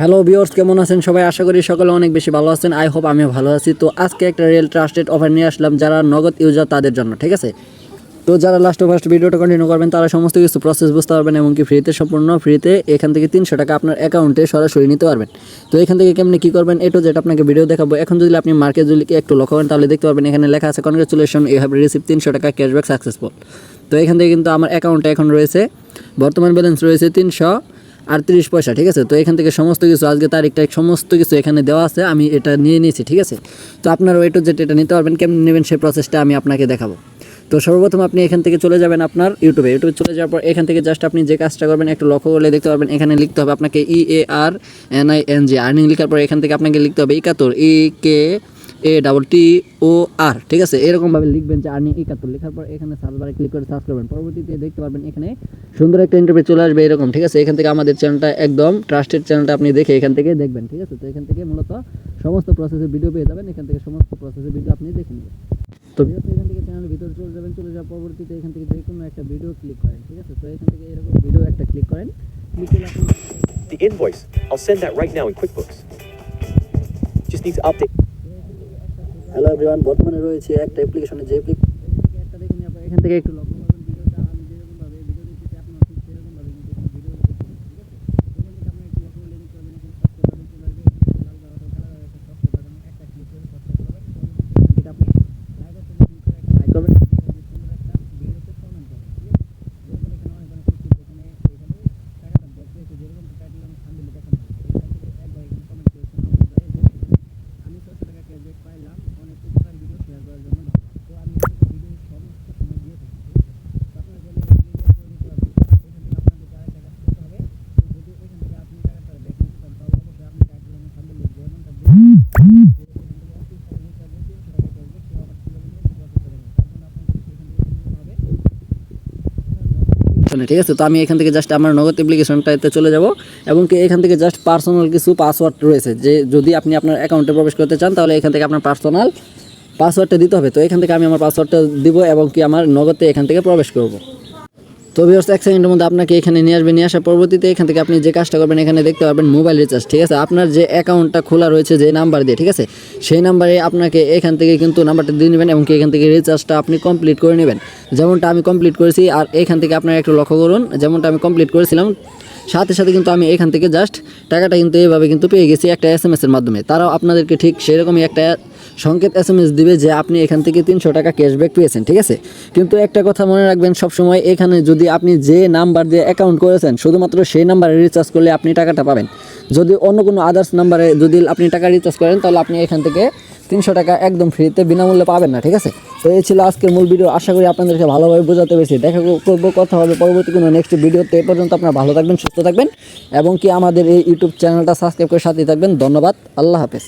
Hello viewers কেমন আছেন? সবাই আশা করি সকলে অনেক বেশি ভালো আছেন। আই হোপ আমিও ভালো আছি। তো আজকে একটা রিয়েল ট্রাস্টেড অফার নিয়ে আসলাম যারা নগদ ইউজার তাদের জন্য, ঠিক আছে? তো যারা লাস্ট ফার্স্ট ভিডিওটা কন্টিনিউ করবেন, তারা সমস্ত কিছু প্রসেস বুঝতে পারবেন এমনকি ফ্রিতে সম্পূর্ণ ফ্রিতে এখান থেকে তিনশো টাকা আপনার অ্যাকাউন্টে সরাসরি নিতে পারবেন। তো এখান থেকে কেমনি কী করবেন? এটু যেটা আপনাকে ভিডিও দেখাবো। এখন যদি আপনি মার্কেট যদি একটু লক্ষ্য করেন, তাহলে দেখতে পারবেন এখানে লেখা আছে কনগ্রেচুলেশন ইউ হ্যাভ রিসিভ তিনশো টাকা ক্যাশব্যাক সাকসেসফুল তো এখান থেকে কিন্তু আমার অ্যাকাউন্টে এখন রয়েছে। বর্তমান ব্যালেন্স রয়েছে তিনশো। আটত্রিশ পয়সা, ঠিক আছে? তো এখান থেকে সমস্ত কিছু, আজকে তারিখটা সমস্ত কিছু এখানে দেওয়া আছে, আমি এটা নিয়ে নিয়েছি, ঠিক আছে? তো আপনারা ওয়েটো যেটা এটা নিতে পারবেন, কেমন নেবেন সেই প্রসেসটা আমি আপনাকে দেখাবো। তো সর্বপ্রথম আপনি এখান থেকে চলে যাবেন আপনার ইউটিউবে ইউটিউবে চলে যাওয়ার পর এখান থেকে জাস্ট আপনি যে কাজটা করবেন, একটু লক্ষ্য করলে দেখতে পারবেন, এখানে লিখতে হবে আপনাকে E A R N I N G earning লেখার পর এখান থেকে আপনাকে লিখতে হবে একাত্তর ই কে এ ডাবল টি ও আর ঠিক আছে? এরকমভাবে লিখবেন যে আর্নিং একাত্তর। লেখার পর এখানে সার্চ বারে ক্লিক করে সার্চ করবেন। পরবর্তীতে দেখতে পারবেন এখানে সুন্দর একটা ইন্টারভিউ চলে আসবে এরকম, ঠিক আছে? এখান থেকে আমাদের চ্যানেলটা একদম ট্রাস্টেড চ্যানেলটা আপনি দেখে এখান থেকে দেখবেন, ঠিক আছে? তো এখান থেকে মূলত সমস্ত প্রসেসের ভিডিও পেয়ে যাবেন। এখান থেকে সমস্ত প্রসেসের ভিডিও আপনি দেখে নেবেন। তো এখান থেকে চ্যানেলের ভিতরে চলে যাবেন, চলে যাওয়ার পরবর্তীতে এখান থেকে যে কোনো একটা ভিডিও ক্লিক করেন, ঠিক আছে? তো এখান থেকে এরকম ভিডিও একটা ক্লিক করেন। ক্লিক করলে আপনি The invoice. I'll send that right now in QuickBooks. Just need to update. Hello everyone বর্তমানে রয়েছে একটা অ্যাপ্লিকেশনে যে অ্যাপ্লিকেশনটা দেখুন আপনারা এখান থেকে একটু লক্ষ্য করবেন ভিডিওটা আমি যেরকমভাবে ভিডিও দিচ্ছি আপনারা ঠিক সেরকমভাবে কিন্তু এখানে ভিডিও দেখতে পাবেন ঠিক আছে প্রথম থেকে আপনি একটু লক্ষ্য করলে দেখতে পাবেন এখানে সাবস্ক্রাইব বাটন চলে আসবে এখানে লাল বাটন কালার একটা সাবস্ক্রাইব বাটন একটা ক্লিক করে সাবস্ক্রাইব করবেন এখান থেকে আপনি লাইক অপশনে ক্লিক করে একটা লাইক করবেন সুন্দর একটা ভিডিওতে কমেন্ট করবেন ঠিক আছে যেরকম এখানে অনেক অনেক কিছু এখানে এখানে টাকাটা দেখতে এসে যেরকম টাইটেল আমি থাম্বনেলে দেখানো এখান থেকে একবার এখানে কমেন্ট করেছেন আমি ছশো টাকা ক্যাশব্যাক পাইলাম অনেক উপকার ভিডিও শেয়ার করার জন্য ধন্যবাদ। তো আমি এরকম ভিডিও সমস্ত সময় দিয়ে থাকি ঠিক আছে? তো আপনারা চাইলে এই ভিডিও করে নিতে পারবেন। এখান থেকে আপনাদের আরেকটা কাজ করতে হবে। তো যদি এখান থেকে আপনি টাকাটা ব্যাক নিতে চান তাহলে অবশ্যই আপনি টাইটেল এবং thumbnail এ যে amount টা দিবেন, যে এখান থেকে 30 টাকা নিতে হবে, 300 টাকা cashback সে আবার কীভাবে নেবেন সেটা করতে পারবেন। তার জন্য আপনাকে সেখান থেকে নিতে হবে। ঠিক আছে? তো আমি এখান থেকে জাস্ট আমার নগদ অ্যাপ্লিকেশনটাতে চলে যাব এবং কি এখান থেকে জাস্ট পার্সোনাল কিছু পাসওয়ার্ড রয়েছে, যে যদি আপনি আপনার অ্যাকাউন্টে প্রবেশ করতে চান, তাহলে এখান থেকে আপনার পার্সোনাল পাসওয়ার্ডটা দিতে হবে। তো এখান থেকে আমি আমার পাসওয়ার্ডটা দিব এবং কি আমার নগদে এখান থেকে প্রবেশ করব। তো ভিউয়ার্স এক সেকেন্ডের মধ্যে আপনাকে এখানে নিয়ে আসবে। নিয়ে আসার পরবর্তীতে এখান থেকে আপনি যে কাজটা করবেন, এখানে দেখতে পাবেন মোবাইল রিচার্জ ঠিক আছে? আপনার যে অ্যাকাউন্টটা খোলা রয়েছে যে নাম্বার দিয়ে, ঠিক আছে? সেই নাম্বারে আপনাকে এখান থেকে কিন্তু নাম্বারটা দিয়ে নেবেন এবং এখান থেকে রিচার্জটা আপনি কমপ্লিট করে নেবেন। যেমনটা আমি কমপ্লিট করেছি, আর এখান থেকে আপনারা একটু লক্ষ্য করুন, যেমনটা আমি কমপ্লিট করেছিলাম, সাথে সাথে কিন্তু আমি এখান থেকে জাস্ট টাকাটা কিন্তু এইভাবে কিন্তু পেয়ে গেছি একটা এস এর মাধ্যমে। তারাও আপনাদেরকে ঠিক সেরকমই একটা সংকেত এস এম এস দিবে যে আপনি এখান থেকে তিনশো টাকা ক্যাশব্যাক পেয়েছেন, ঠিক আছে? কিন্তু একটা কথা মনে রাখবেন, সবসময় এখানে যদি আপনি যে নাম্বার দিয়ে অ্যাকাউন্ট করেছেন, শুধুমাত্র সেই নাম্বারে রিচার্জ করলে আপনি টাকাটা পাবেন। যদি অন্য কোনো আদার্স নাম্বারে যদি আপনি টাকা রিচার্জ করেন, তাহলে আপনি এখান থেকে তিনশো টাকা একদম ফ্রিতে বিনামূল্যে পাবেন না, ঠিক আছে? তো এই ছিল আজকের মূল ভিডিও আশা করি আপনাদেরকে ভালোভাবে বোঝাতে পেরেছি। দেখা করব, কথা হবে পরবর্তী কোনো নেক্সট ভিডিওতে এ পর্যন্ত আপনারা ভালো থাকবেন, সুস্থ থাকবেন, এবং কি আমাদের এই ইউটিউব চ্যানেলটা সাবস্ক্রাইব করে সাথে থাকবেন। ধন্যবাদ, আল্লাহ হাফেজ।